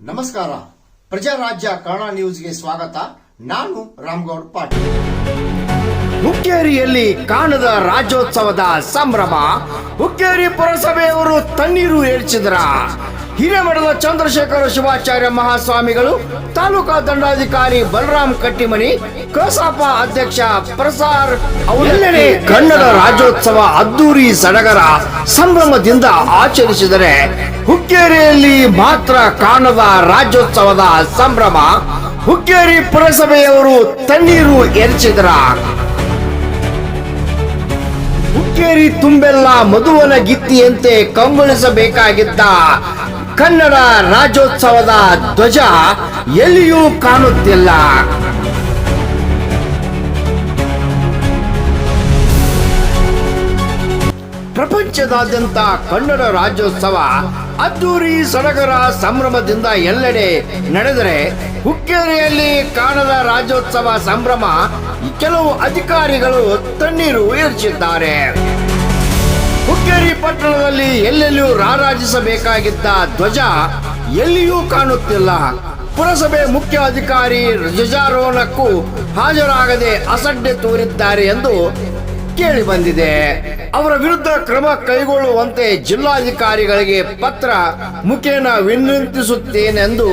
ನಮಸ್ಕಾರ. ಪ್ರಜಾರಾಜ್ಯ ಕನ್ನಡ ನ್ಯೂಸ್ಗೆ ಸ್ವಾಗತ. ನಾನು ರಾಮ್ಗೌಡ್ ಪಾಟೀಲ್. ಹುಕ್ಕೇರಿಯಲ್ಲಿ ಕಾಣದ ರಾಜ್ಯೋತ್ಸವದ ಸಂಭ್ರಮ. ಹುಕ್ಕೇರಿ ಪುರಸಭೆಯವರು ತಣ್ಣೀರು ಏರ್ಚಿದ್ರ. ಹಿರೇಮಠದ ಚಂದ್ರಶೇಖರ ಶಿವಾಚಾರ್ಯ ಮಹಾಸ್ವಾಮಿಗಳು, ತಾಲೂಕಾ ದಂಡಾಧಿಕಾರಿ ಬಲರಾಮ್ ಕಟ್ಟಿಮನಿ, ಕಸಾಪ ಅಧ್ಯಕ್ಷ ಪ್ರಸಾರ್ ಅವರೆಲ್ಲರೇ ಕನ್ನಡ ರಾಜ್ಯೋತ್ಸವ ಅದ್ದೂರಿ ಸಡಗರ ಸಂಭ್ರಮದಿಂದ ಆಚರಿಸಿದರೆ ಹುಕ್ಕೇರಿಯಲ್ಲಿ ಮಾತ್ರ ಕಾಣದ ರಾಜ್ಯೋತ್ಸವದ ಸಂಭ್ರಮ. ಹುಕ್ಕೇರಿ ಪುರಸಭೆಯವರು ತಣ್ಣೀರು ಎರಚಿದರ. ಹುಕ್ಕೇರಿ ತುಂಬೆಲ್ಲ ಮಧುವನ ಗಿತ್ತಿಯಂತೆ ಕಂಗೊಳಿಸಬೇಕಾಗಿದ್ದ ಕನ್ನಡ ರಾಜ್ಯೋತ್ಸವದ ಧ್ವಜ ಎಲ್ಲಿಯೂ ಕಾಣುತ್ತಿಲ್ಲ. ಪ್ರಪಂಚದಾದ್ಯಂತ ಕನ್ನಡ ರಾಜ್ಯೋತ್ಸವ ಅದ್ದೂರಿ ಸಡಗರ ಸಂಭ್ರಮದಿಂದ ಎಲ್ಲೆಡೆ ನಡೆದರೆ ಹುಕ್ಕೇರಿಯಲ್ಲಿ ಕಾಣದ ರಾಜ್ಯೋತ್ಸವ ಸಂಭ್ರಮ ಕೆಲವು ಅಧಿಕಾರಿಗಳು ತಣ್ಣೀರು ಏರ್ಚಿದ್ದಾರೆ ಹುಕ್ಕೇರಿ ಪಟ್ಟಣದಲ್ಲಿ ಎಲ್ಲೆಲ್ಲಿಯೂ ರಾರಾಜಿಸಬೇಕಾಗಿದ್ದ ಧ್ವಜ ಎಲ್ಲಿಯೂ ಕಾಣುತ್ತಿಲ್ಲ. ಪುರಸಭೆ ಮುಖ್ಯ ಅಧಿಕಾರಿ ಧ್ವಜಾರೋಹಣಕ್ಕೂ ಹಾಜರಾಗದೆ ಅಸಡ್ಡೆ ತೋರಿದ್ದಾರೆ ಎಂದು ಕೇಳಿ ಬಂದಿದೆ ಅವರ ವಿರುದ್ಧ ಕ್ರಮ ಕೈಗೊಳ್ಳುವಂತೆ ಜಿಲ್ಲಾಧಿಕಾರಿಗಳಿಗೆ ಪತ್ರ ಮುಖೇನ ವಿನಂತಿಸುತ್ತೇನೆಂದು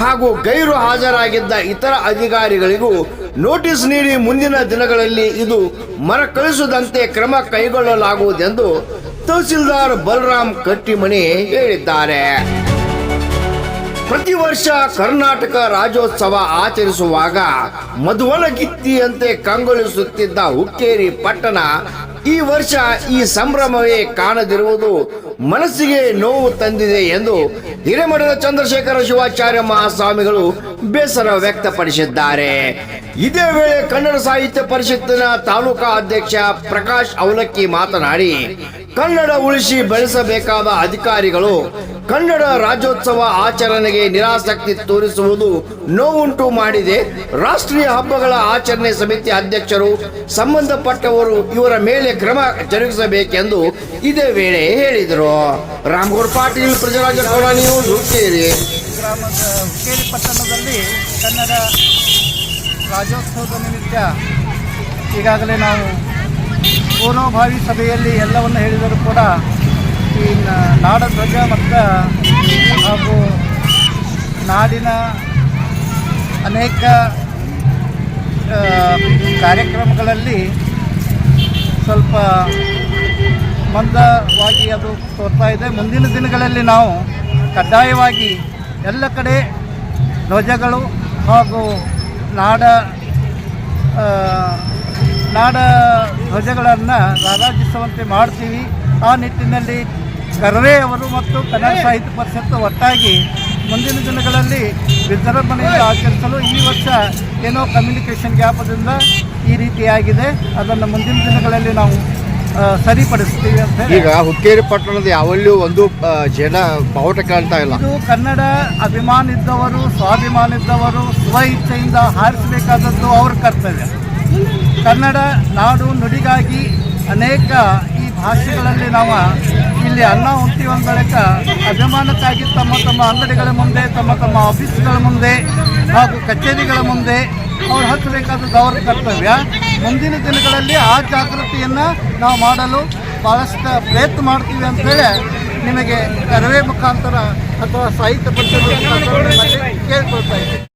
ಹಾಗೂ ಗೈರು ಹಾಜರಾಗಿದ್ದ ಇತರ ಅಧಿಕಾರಿಗಳಿಗೂ ನೋಟಿಸ್ ನೀಡಿ ಮುಂದಿನ ದಿನಗಳಲ್ಲಿ ಇದು ಮರಕಳಿಸದಂತೆ ಕ್ರಮ ಕೈಗೊಳ್ಳಲಾಗುವುದೆಂದು ತಹಸೀಲ್ದಾರ್ ಬಲರಾಮ್ ಕಟ್ಟಿಮಣಿ ಹೇಳಿದ್ದಾರೆ. ಪ್ರತಿ ವರ್ಷ ಕರ್ನಾಟಕ ರಾಜ್ಯೋತ್ಸವ ಆಚರಿಸುವಾಗ ಮಧುವನ ಗಿತ್ತಿಯಂತೆ ಕಂಗೊಳಿಸುತ್ತಿದ್ದ ಹುಕ್ಕೇರಿ ಪಟ್ಟಣ ಈ ವರ್ಷ ಈ ಸಂಭ್ರಮವೇ ಕಾಣದಿರುವುದು ಮನಸ್ಸಿಗೆ ನೋವು ತಂದಿದೆ ಎಂದು ಹಿರೇಮಠದ ಚಂದ್ರಶೇಖರ ಶಿವಾಚಾರ್ಯ ಮಹಾಸ್ವಾಮಿಗಳು ಬೇಸರ ವ್ಯಕ್ತಪಡಿಸಿದ್ದಾರೆ. ಇದೇ ವೇಳೆ ಕನ್ನಡ ಸಾಹಿತ್ಯ ಪರಿಷತ್ತಿನ ತಾಲೂಕಾ ಅಧ್ಯಕ್ಷ ಪ್ರಕಾಶ್ ಅವಲಕ್ಕಿ ಮಾತನಾಡಿ ಕನ್ನಡ ಉಳಿಸಿ ಬೆಳೆಸಬೇಕಾದ ಅಧಿಕಾರಿಗಳು ಕನ್ನಡ ರಾಜ್ಯೋತ್ಸವ ಆಚರಣೆಗೆ ನಿರಾಸಕ್ತಿ ತೋರಿಸುವುದು ನೋವುಂಟು ಮಾಡಿದೆ. ರಾಷ್ಟ್ರೀಯ ಹಬ್ಬಗಳ ಆಚರಣೆ ಸಮಿತಿ ಅಧ್ಯಕ್ಷರು ಸಂಬಂಧಪಟ್ಟವರು ಇವರ ಮೇಲೆ ಕ್ರಮ ಜರುಗಿಸಬೇಕೆಂದು ಇದೇ ವೇಳೆ ಹೇಳಿದರು. ರಾಮಗೌಡ ಪಾಟೀಲ್, ಪ್ರಜರಾಜ ನೀವು ಹುಕ್ಕೇರಿ ಪಟ್ಟಣದಲ್ಲಿ ಕನ್ನಡ ರಾಜ್ಯೋತ್ಸವದ ನಿಮಿತ್ತ ಈಗಾಗಲೇ ನಾವು ಪೂರ್ವಭಾವಿ ಸಭೆಯಲ್ಲಿ ಎಲ್ಲವನ್ನು ಹೇಳಿದರೂ ಕೂಡ ಈ ನಾಡ ಧ್ವಜ ಮತ್ತು ಹಾಗೂ ನಾಡಿನ ಅನೇಕ ಕಾರ್ಯಕ್ರಮಗಳಲ್ಲಿ ಸ್ವಲ್ಪ ಮಂದವಾಗಿ ಅದು ತೋರ್ತಾ ಇದೆ. ಮುಂದಿನ ದಿನಗಳಲ್ಲಿ ನಾವು ಕಡ್ಡಾಯವಾಗಿ ಎಲ್ಲ ಕಡೆ ಧ್ವಜಗಳು ಹಾಗೂ ನಾಡ ನಾಡ ಧ್ವಜಗಳನ್ನು ರಾರಾಜಿಸುವಂತೆ ಮಾಡ್ತೀವಿ. ಆ ನಿಟ್ಟಿನಲ್ಲಿ ಕರ್ವೆ ಅವರು ಮತ್ತು ಕನ್ನಡ ಸಾಹಿತ್ಯ ಪರಿಷತ್ತು ಒಟ್ಟಾಗಿ ಮುಂದಿನ ದಿನಗಳಲ್ಲಿ ವಿಜೃಂಭಣೆಯಿಂದ ಆಚರಿಸಲು ಈ ವರ್ಷ ಏನೋ ಕಮ್ಯುನಿಕೇಷನ್ ಗ್ಯಾಪದಿಂದ ಈ ರೀತಿಯಾಗಿದೆ. ಅದನ್ನು ಮುಂದಿನ ದಿನಗಳಲ್ಲಿ ನಾವು ಸರಿಪಡಿಸ್ತೀವಿ ಅಂತ ಈಗ ಹುಕ್ಕೇರಿ ಪಟ್ಟಣದ ಯಾವಲ್ಲೂ ಒಂದು ಜನ ಬಾವುಟ ಕಾಣ್ತಾ ಇಲ್ಲ. ಇದು ಕನ್ನಡ ಅಭಿಮಾನ ಇದ್ದವರು ಸ್ವಾಭಿಮಾನ ಇದ್ದವರು ಸ್ವ ಇಚ್ಛೆಯಿಂದ ಹಾರಿಸಬೇಕಾದದ್ದು ಅವ್ರ ಕರ್ತವ್ಯ. ಕನ್ನಡ, ನಾಡು ನುಡಿಗಾಗಿ ಅನೇಕ ಈ ಭಾಷೆಗಳಲ್ಲಿ ನಾವು ಇಲ್ಲಿ ಅನ್ನ ಅಂದ ಬಳಿಕ ಅಭಿಮಾನಕ್ಕಾಗಿ ತಮ್ಮ ತಮ್ಮ ಅಂಗಡಿಗಳ ಮುಂದೆ, ತಮ್ಮ ತಮ್ಮ ಆಫೀಸ್ಗಳ ಮುಂದೆ ಹಾಗೂ ಕಚೇರಿಗಳ ಮುಂದೆ ಅವ್ರು ಹಚ್ಚಬೇಕಾದ ಅವ್ರ ಕರ್ತವ್ಯ. ಮುಂದಿನ ದಿನಗಳಲ್ಲಿ ಆ ಜಾಗೃತಿಯನ್ನು ನಾವು ಮಾಡಲು ಭಾಳಷ್ಟು ಪ್ರಯತ್ನ ಮಾಡ್ತೀವಿ ಅಂತೇಳಿ ನಿಮಗೆ ಕರವೇ ಮುಖಾಂತರ ಅಥವಾ ಸಾಹಿತ್ಯ ಪರಿಷತ್ ಕೇಳ್ಕೊಳ್ತಾ ಇದ್ದೀನಿ.